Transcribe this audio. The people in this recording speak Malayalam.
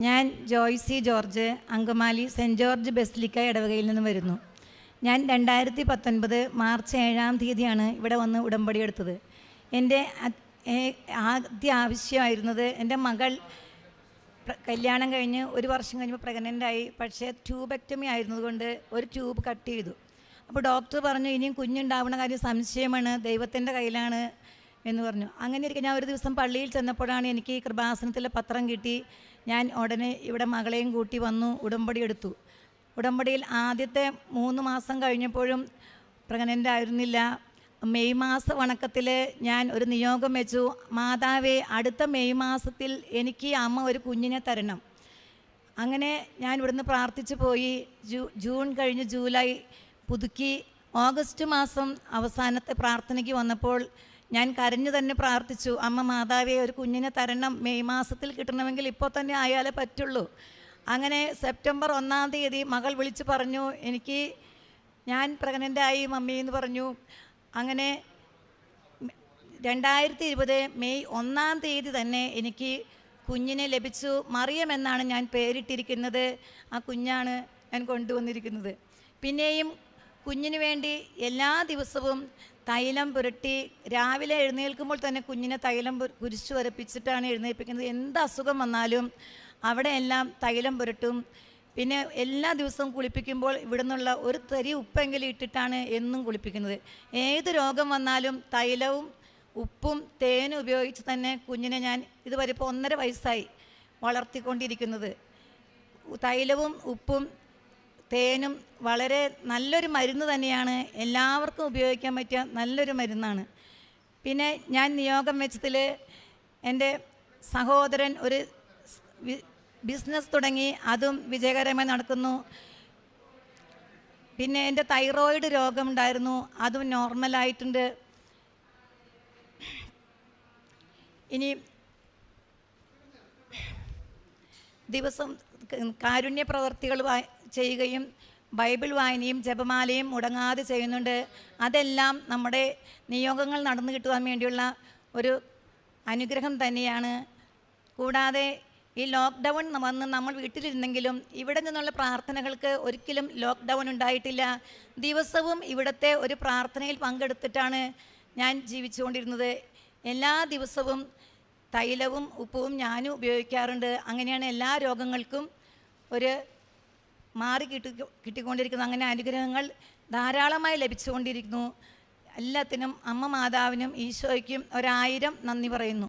ഞാൻ Joicy George Angamaly saint George basilica ഇടവകയിൽ നിന്ന് വരുന്നു. ഞാൻ രണ്ടായിരത്തി പത്തൊൻപത് മാർച്ച് ഏഴാം തീയതിയാണ് ഇവിടെ വന്ന് ഉടമ്പടി എടുത്തത്. എന്റെ ആദ്യ ആവശ്യമായിരുന്നത് എന്റെ മകൾ കല്യാണം കഴിഞ്ഞ് ഒരു വർഷം കഴിഞ്ഞപ്പോൾ പ്രഗ്നന്റ് ആയി പക്ഷേ ട്യൂബെക്ടമി ആയിരുന്നതുകൊണ്ട് ഒരു ട്യൂബ് കട്ട് ചെയ്തു. അപ്പോൾ ഡോക്ടർ പറഞ്ഞു ഇനിയും കുഞ്ഞുണ്ടാവുന്ന കാര്യം സംശയമാണ്. ദൈവത്തിന്റെ കയ്യിലാണ്. എന്ന് പറഞ്ഞു. അങ്ങനെ ഇരിക്കും ഞാൻ ഒരു ദിവസം പള്ളിയിൽ ചെന്നപ്പോഴാണ് എനിക്ക് കൃപാസനത്തിലെ പത്രം കിട്ടി. ഞാൻ ഉടനെ ഇവിടെ മകളെയും കൂട്ടി വന്നു ഉടമ്പടി എടുത്തു. ഉടമ്പടിയിൽ ആദ്യത്തെ മൂന്ന് മാസം കഴിഞ്ഞപ്പോഴും പ്രഗ്നന്റ് ആയിരുന്നില്ല. മെയ് മാസ വണക്കത്തിൽ ഞാൻ ഒരു നിയോഗം വെച്ചു. മാതാവേ അടുത്ത മെയ് മാസത്തിൽ എനിക്ക് അമ്മ ഒരു കുഞ്ഞിനെ തരണം. അങ്ങനെ ഞാൻ ഇവിടുന്ന് പ്രാർത്ഥിച്ചു പോയി. ജൂൺ കഴിഞ്ഞ് ജൂലൈ പുതുക്കി. ഓഗസ്റ്റ് മാസം അവസാനത്തെ പ്രാർത്ഥനയ്ക്ക് വന്നപ്പോൾ ഞാൻ കരഞ്ഞു തന്നെ പ്രാർത്ഥിച്ചു അമ്മ മാതാവേ ഒരു കുഞ്ഞിനെ തരണം. മെയ് മാസത്തിൽ കിട്ടണമെങ്കിൽ ഇപ്പോൾ തന്നെ ആയാലേ പറ്റുള്ളൂ. അങ്ങനെ സെപ്റ്റംബർ ഒന്നാം തീയതി മകൾ വിളിച്ച് പറഞ്ഞു എനിക്ക് ഞാൻ പ്രഗ്നന്റായി മമ്മി എന്ന് പറഞ്ഞു. അങ്ങനെ രണ്ടായിരത്തി ഇരുപത് മെയ് ഒന്നാം തീയതി തന്നെ എനിക്ക് കുഞ്ഞിനെ ലഭിച്ചു. മറിയം എന്നാണ് ഞാൻ പേരിട്ടിരിക്കുന്നത്. ആ കുഞ്ഞാണ് ഞാൻ കൊണ്ടുവന്നിരിക്കുന്നത്. പിന്നെയും കുഞ്ഞിന് വേണ്ടി എല്ലാ ദിവസവും തൈലം പുരട്ടി രാവിലെ എഴുന്നേൽക്കുമ്പോൾ തന്നെ കുഞ്ഞിനെ തൈലം കുരിച്ചു വരപ്പിച്ചിട്ടാണ് എഴുന്നേൽപ്പിക്കുന്നത്. എന്ത് അസുഖം വന്നാലും അവിടെ എല്ലാം തൈലം പുരട്ടും. പിന്നെ എല്ലാ ദിവസവും കുളിപ്പിക്കുമ്പോൾ ഇവിടെ നിന്നുള്ള ഒരു തരി ഉപ്പെങ്കിലും ഇട്ടിട്ടാണ് എന്നും കുളിപ്പിക്കുന്നത്. ഏത് രോഗം വന്നാലും തൈലവും ഉപ്പും തേനും ഉപയോഗിച്ച് തന്നെ കുഞ്ഞിനെ ഞാൻ ഇതുവരെ ഇപ്പോൾ ഒന്നര വയസ്സായി വളർത്തിക്കൊണ്ടിരിക്കുന്നത്. തൈലവും ഉപ്പും തേനും വളരെ നല്ലൊരു മരുന്ന് തന്നെയാണ് എല്ലാവർക്കും ഉപയോഗിക്കാൻ പറ്റിയ നല്ലൊരു മരുന്നാണ്. പിന്നെ ഞാൻ നിയോഗം വെച്ചതിൽ എന്റെ സഹോദരൻ ഒരു ബിസിനസ് തുടങ്ങി അതും വിജയകരമായി നടക്കുന്നു. പിന്നെ എന്റെ തൈറോയിഡ് രോഗമുണ്ടായിരുന്നു അതും നോർമലായിട്ടുണ്ട്. ഇനി ദിവസം കാരുണ്യ പ്രവർത്തികൾ ചെയ്യുകയും ബൈബിൾ വായനയും ജപമാലയും മുടങ്ങാതെ ചെയ്യുന്നുണ്ട്. അതെല്ലാം നമ്മുടെ നിയോഗങ്ങൾ നടന്നു കിട്ടുവാൻ വേണ്ടിയുള്ള ഒരു അനുഗ്രഹം തന്നെയാണ്. കൂടാതെ ഈ ലോക്ക്ഡൗൺ വന്ന് നമ്മൾ വീട്ടിലിരുന്നെങ്കിലും ഇവിടെ നിന്നുള്ള പ്രാർത്ഥനകൾക്ക് ഒരിക്കലും ലോക്ക്ഡൗൺ ഉണ്ടായിട്ടില്ല. ദിവസവും ഇവിടുത്തെ ഒരു പ്രാർത്ഥനയിൽ പങ്കെടുത്തിട്ടാണ് ഞാൻ ജീവിച്ചുകൊണ്ടിരുന്നത്. എല്ലാ ദിവസവും തൈലവും ഉപ്പും ഞാനും ഉപയോഗിക്കാറുണ്ട്. അങ്ങനെയാണ് എല്ലാ രോഗങ്ങൾക്കും ഒരു മാറി കിട്ടി കിട്ടിക്കൊണ്ടിരിക്കുന്നു അങ്ങനെ അനുഗ്രഹങ്ങൾ ധാരാളമായി ലഭിച്ചുകൊണ്ടിരിക്കുന്നു. എല്ലാത്തിനും അമ്മ മാതാവിനും ഈശോയ്ക്കും ഒരായിരം നന്ദി പറയുന്നു.